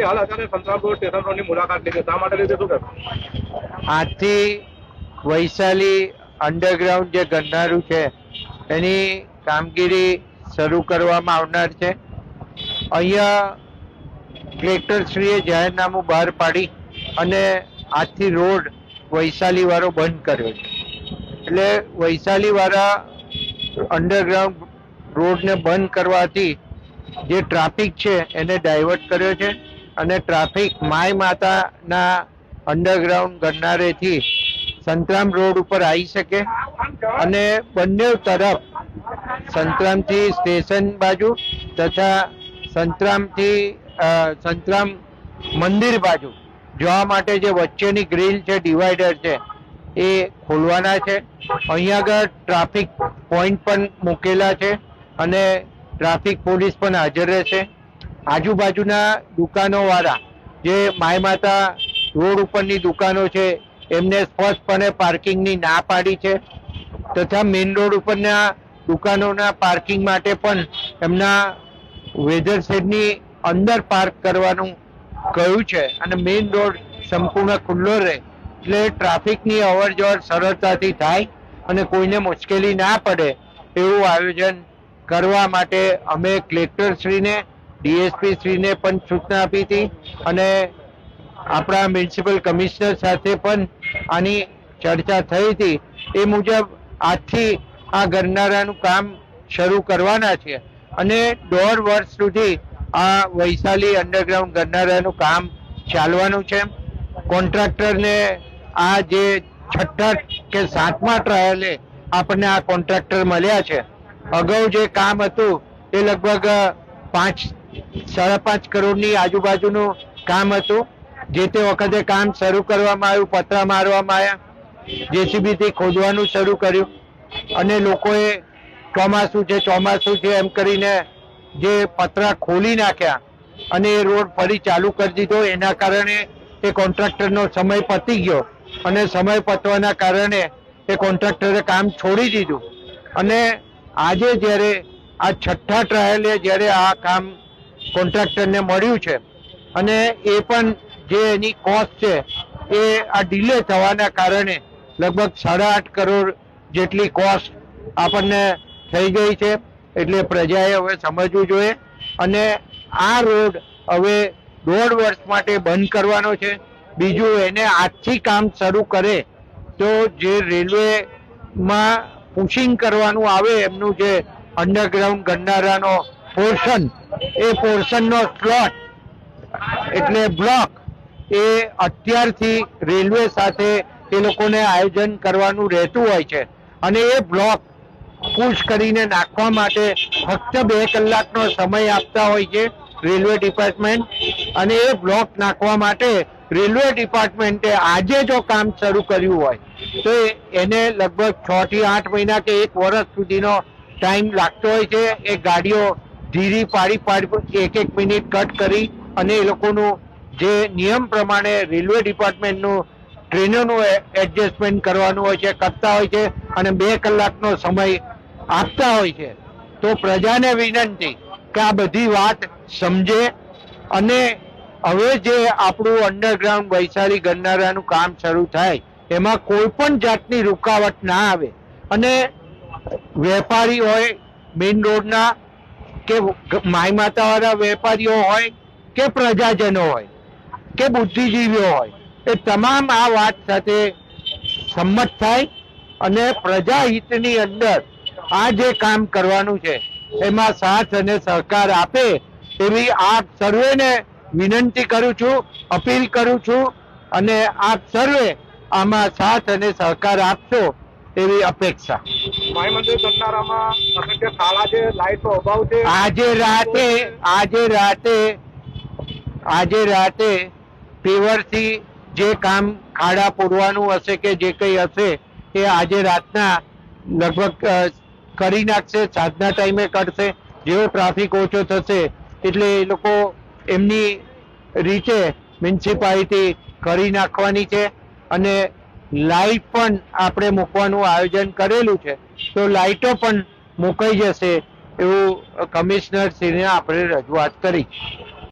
એ હાલ અત્યારે સંતરામપુર સ્ટેશન રોડની મુલાકાત લીધી. શા માટે લીધી શું આજથી વૈશાલી અંડરગ્રાઉન્ડ જે ગરનારું છે, એની કામગીરી શરૂ કરવામાં આવનાર છે. અહીંયા કલેક્ટરશ્રીએ જાહેરનામું બહાર પાડી અને આજથી રોડ વૈશાલીવાળો બંધ કર્યો છે. એટલે વૈશાલીવાળા અંડરગ્રાઉન્ડ રોડને બંધ કરવાથી જે ટ્રાફિક છે એને ડાયવર્ટ કર્યો છે. અને ટ્રાફિક માય માતાના અંડરગ્રાઉન્ડ ગરનારેથી સંતરામ રોડ ઉપર આવી શકે અને બંને તરફ સંતરામથી સ્ટેશન બાજુ તથા સંતરામથી સંતરામ મંદિર બાજુ જવા માટે જે વચ્ચેની ગ્રીલ છે, ડિવાઈડર છે, એ ખોલવાના છે. અહીંયા આગળ ટ્રાફિક પોઈન્ટ પણ મૂકેલા છે અને ટ્રાફિક પોલીસ પણ હાજર રહેશે. આજુબાજુના દુકાનોવાળા જે માય માતા રોડ ઉપરની દુકાનો છે, એમને સ્પષ્ટપણે પાર્કિંગની ના પાડી છે. તથા મેઇન રોડ ઉપરના દુકાનોના પાર્કિંગ માટે પણ એમના વેધર શેડની અંદર પાર્ક કરવાનું કહ્યું છે. અને મેઇન રોડ સંપૂર્ણ ખુલ્લો રહે, એટલે ટ્રાફિકની અવર જવર સરળતાથી થાય અને કોઈને મુશ્કેલી ના પડે એવું આયોજન કરવા માટે અમે કલેક્ટરશ્રીને ડીએસપી શ્રીને પણ સૂચના આપી હતી અને આપણા મ્યુનિસિપલ કમિશનર સાથે પણ આની ચર્ચા થઈ હતી. એ મુજબ આજથી આ ગરનારાનું કામ શરૂ કરવાના છે અને દોઢ વર્ષ સુધી આ વૈશાલી અંડરગ્રાઉન્ડ ગરનારાનું કામ ચાલવાનું છે. કોન્ટ્રાક્ટરને આ જે છઠ્ઠા કે સાતમા ટ્રાયલે આપણને આ કોન્ટ્રાક્ટર મળ્યા છે. અગાઉ જે કામ હતું એ લગભગ પાંચ સાડા પાંચ કરોડની આજુબાજુનું કામ હતું. જે તે વખતે કામ શરૂ કરવામાં આવ્યું, પતરા મારવામાં આવ્યા. જેસીબીથી ખોદવાનું શરૂ કર્યું. અને લોકોએ ચોમાસું છે ચોમાસું છે એમ કરીને જે પતરા ખોલી નાખ્યા અને એ રોડ ફરી ચાલુ કરી દીધો. એના કારણે એ કોન્ટ્રાક્ટરનો સમય પતી ગયો અને સમય પતવાના કારણે એ કોન્ટ્રાક્ટરે કામ છોડી દીધું. અને આજે જ્યારે આ છઠ્ઠા ટ્રાયલે જ્યારે આ કામ કોન્ટ્રાક્ટરને મળ્યું છે. અને એ પણ જે એની કોસ્ટ છે, એ આ ડીલે થવાના કારણે લગભગ સાડા આઠ કરોડ જેટલી કોસ્ટ આપણને થઈ ગઈ છે. એટલે પ્રજાએ હવે સમજવું જોઈએ. અને આ રોડ હવે દોઢ વર્ષ માટે બંધ કરવાનો છે. બીજું એને આજથી કામ શરૂ કરે તો જે રેલવેમાં પુશિંગ કરવાનું આવે, એમનું જે અંડરગ્રાઉન્ડ ગરનારાનો પોર્શન. એ પોર્શનનો સ્લોટ એટલે બ્લોક. એ અત્યારથી રેલવે સાથે એ લોકોને આયોજન કરવાનું રહેતું હોય છે. અને એ બ્લોક પુશ કરીને નાખવા માટે ફક્ત બે કલાકનો સમય આપતા હોય છે રેલવે ડિપાર્ટમેન્ટ. અને એ બ્લોક નાખવા માટે રેલવે ડિપાર્ટમેન્ટે આજે જો કામ શરૂ કર્યું હોય, તો એને લગભગ છ થી આઠ મહિના કે એક વર્ષ સુધીનો ટાઈમ લાગતો હોય છે. એ ગાડીઓ ધીરી પાડી પાડી એક એક મિનિટ કટ કરી અને એ લોકોનું જે નિયમ પ્રમાણે રેલવે ડિપાર્ટમેન્ટનું ટ્રેનોનું એડજસ્ટમેન્ટ કરવાનું હોય છે, કરતા હોય છે અને બે કલાકનો સમય આપતા હોય છે. તો પ્રજાને વિનંતી કે આ બધી વાત સમજે અને હવે જે આપણું અંડરગ્રાઉન્ડ વૈશાલી ગરનારાનું કામ શરૂ થાય, એમાં કોઈ પણ જાતની રૂકાવટ ના આવે. અને વેપારી હોય મેઇન રોડના કે માય માતાવાળા વેપારીઓ હોય કે પ્રજાજનો હોય કે બુદ્ધિજીવીઓ હોય, એ તમામ આ વાત સાથે સંમત થાય અને પ્રજા હિતની અંદર આ જે કામ કરવાનું છે, એમાં સાથ અને સહકાર આપે એવી આપ સર્વેને વિનંતી કરું છું, અપીલ કરું છું અને આપ સર્વે આમાં સાથ અને સહકાર આપશો એવી અપેક્ષા. મંદિર અભાવ આજે રાતે આજે રાતે આજે રાતે પેવરથી જે કામ ખાડા પૂરવાનું હશે કે જે કંઈ હશે, એ આજે રાતના લગભગ કરી નાખશે, સાંજના ટાઈમે કરશે. જેવો ટ્રાફિક ઓછો થશે, એટલે એ લોકો એમની રીતે મ્યુનિસિપાલિટી કરી નાખવાની છે. અને લાઇટ પણ આપણે મૂકવાનું આયોજન કરેલું છે. તો લાઇટો પણ મુકાઈ જશે એવું કમિશનર શ્રીને આપણે રજૂઆત કરી.